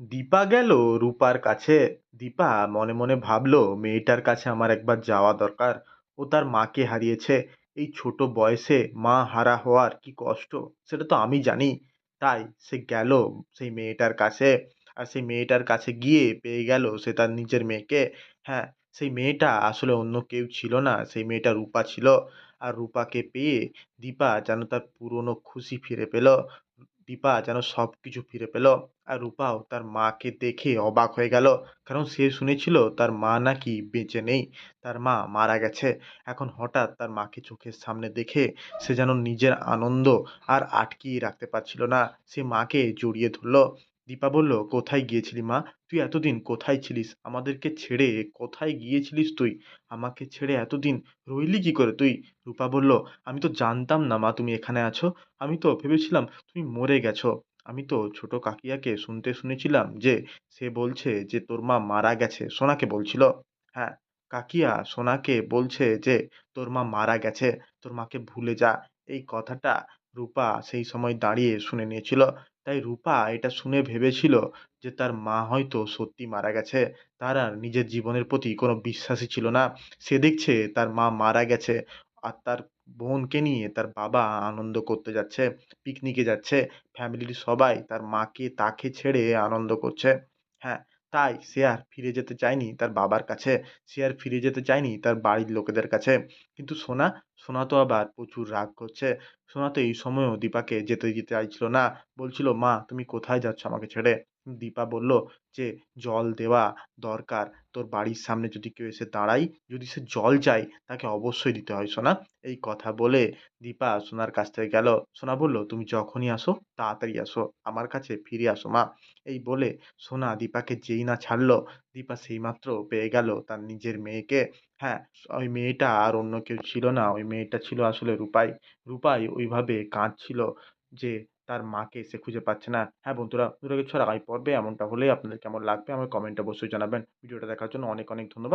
দীপা গেল রূপার কাছে। দীপা মনে মনে ভাবলো, মেয়েটার কাছে আমার একবার যাওয়া দরকার। ও তার মাকে হারিয়েছে। এই ছোট বয়সে মা হারা হওয়ার কি কষ্ট? সেটা তো আমি জানি। তাই সে গেল সেই মেয়েটার কাছে। আর সেই মেয়েটার কাছে গিয়ে পেয়ে গেল সে তার নিজের মেয়েকে। হ্যাঁ সেই মেয়েটা আসলে অন্য কেউ ছিল না, সেই মেয়েটা রূপা ছিল। আর রূপাকে পেয়ে দীপা যেন তার পুরনো খুশি ফিরে পেল। দীপা যেন সব কিছু ফিরে পেল আর রূপাও তার মাকে দেখে অবাক হয়ে গেল। কারণ সে শুনেছিল তার মা নাকি বেঁচে নেই, তার মা মারা গেছে। এখন হঠাৎ তার মাকে চোখের সামনে দেখে সে যেন নিজের আনন্দ আর আটকিয়ে রাখতে পারছিল না। সে মাকে জড়িয়ে ধরল। দীপা বলল, কোথায় গিয়েছিলি মা? তুই এতদিন কোথায় ছিলিস? আমাদেরকে ছেড়ে কোথায় গিয়েছিলিস তুই? আমাকে ছেড়ে এতদিন রইলি কি করে তুই? রূপা বলল, আমি তো জানতাম না মা তুমি এখানে আছো। আমি তো ভেবেছিলাম তুমি মরে গেছো। আমি তো ছোট কাকিয়াকে শুনতে শুনেছিলাম যে সে বলছে যে তোর মা মারা গেছে। সোনাকে বলছিল। হ্যাঁ কাকিয়া সোনাকে বলছে যে তোর মা মারা গেছে। তোর মাকে ভুলে যা। এই কথাটা রূপা সেই সময় দাঁড়িয়ে শুনে নিয়েছিল। তাই রূপা এটা শুনে ভেবেছিল যে তার মা হয়তো সত্যি মারা গেছে। তার আর নিজের জীবনের প্রতি কোনো বিশ্বাসই ছিল না। সে দেখছে তার মা মারা গেছে আর তার বোনকে নিয়ে তার বাবা আনন্দ করতে যাচ্ছে পিকনিকে যাচ্ছে। ফ্যামিলির সবাই তার মাকে তাকে ছেড়ে আনন্দ করছে। হ্যাঁ তাই সে আর ফিরে যেতে চায়নি তার বাবার কাছে। সে আর ফিরে যেতে চায়নি তার বাড়ির লোকেদের কাছে। কিন্তু সোনা সোনা তো আবার প্রচুর রাগ করছে। সোনা তো এই সময়ও দীপাকে যেতে দিতে চাইছিল না। বলছিল, মা, তুমি কোথায় যাচ্ছ আমাকে ছেড়ে? দীপা বলল যে, জল দেওয়া দরকার। তোর বাড়ির সামনে যদি কেউ এসে দাঁড়ায়, যদি সে জল চায়, তাকে অবশ্যই দিতে হয়। সোনা, এই কথা বলে দীপা সোনার কাছ থেকে গেল। সোনা বলল, তুমি যখনই আসো, তাড়াতাড়ি আসো। আমার কাছে ফিরে আসো, মা। এই বলে সোনা দীপাকে যেই না ছাড়লো, দীপা সেইমাত্র পেয়ে গেল তার নিজের মেয়েকে। হ্যাঁ ওই মেয়েটা আর অন্য কেউ ছিল না। ওই মেয়েটা ছিল আসলে রূপাই। রূপাই ওইভাবে কাঁদছিল যে তার মাকে সে খুঁজে পাচ্ছে না। হ্যাঁ বন্ধুরা আর আগামী পর্বে এমনটা হলে আপনাদের কেমন লাগবে আমার কমেন্টে অবশ্যই জানাবেন। ভিডিওটা দেখার জন্য অনেক অনেক ধন্যবাদ।